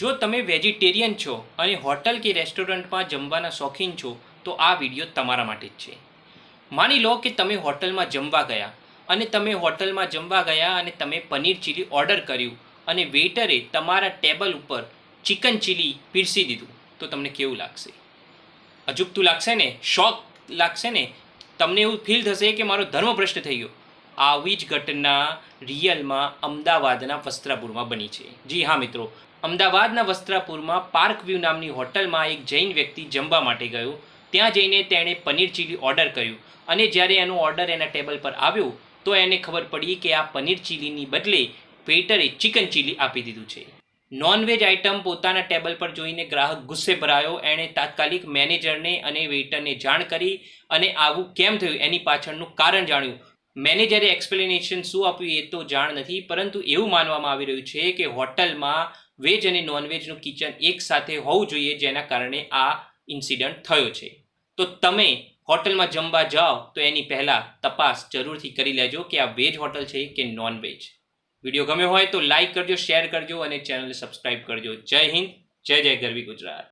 જો તમે વેજીટેરિયન છો અને હોટલ કે રેસ્ટોરન્ટમાં જમવાના શોખીન છો, તો આ વીડિયો તમારા માટે જ છે. માની લો કે તમે હોટલમાં જમવા ગયા અને તમે હોટલમાં જમવા ગયા અને તમે પનીર ચીલી ઓર્ડર કર્યું અને વેઇટરે તમારા ટેબલ ઉપર ચિકન ચીલી પીરસી દીધું, તો તમને કેવું લાગશે? અજુગતું લાગશે ને? શોક લાગશે ને? તમને એવું ફીલ થશે કે મારો ધર્મ ભ્રષ્ટ થઈ ગયો. આવી જ ઘટના રિયલમાં અમદાવાદના વસ્ત્રાપુરમાં બની છે. જી હા મિત્રો, અમદાવાદના વસ્ત્રાપુરમાં પાર્ક વ્યૂ નામની હોટલમાં એક જૈન વ્યક્તિ જમવા માટે ગયો. ત્યાં જઈને તેણે પનીર ચીલી ઓર્ડર કર્યું અને જ્યારે એનો ઓર્ડર એના ટેબલ પર આવ્યો, તો એને ખબર પડી કે આ પનીર ચીલીની બદલે વેઇટરે ચિકન ચીલી આપી દીધું છે. નોનવેજ આઇટમ પોતાના ટેબલ પર જોઈને ગ્રાહક ગુસ્સે ભરાયો. એણે તાત્કાલિક મેનેજરને અને વેઇટરને જાણ કરી અને આવું કેમ થયું એની પાછળનું કારણ જાણ્યું. મેનેજરે એક્સપ્લેનેશન શું આપ્યું એ તો જાણ નથી, પરંતુ એવું માનવામાં આવી રહ્યું છે કે હોટલમાં વેજ અને નોનવેજનું કિચન એક સાથે હોવું જોઈએ, જેના કારણે આ ઇન્સિડન્ટ થયો છે. તો તમે હોટલમાં જમવા જાઓ, તો એની પહેલાં તપાસ જરૂરથી કરી લેજો કે આ વેજ હોટલ છે કે નોન વેજ વીડિયો ગમ્યો હોય તો લાઇક કરજો શેર કરજો અને ચેનલને સબસ્ક્રાઇબ કરજો. જય હિન્દ, જય જય ગરવી ગુજરાત.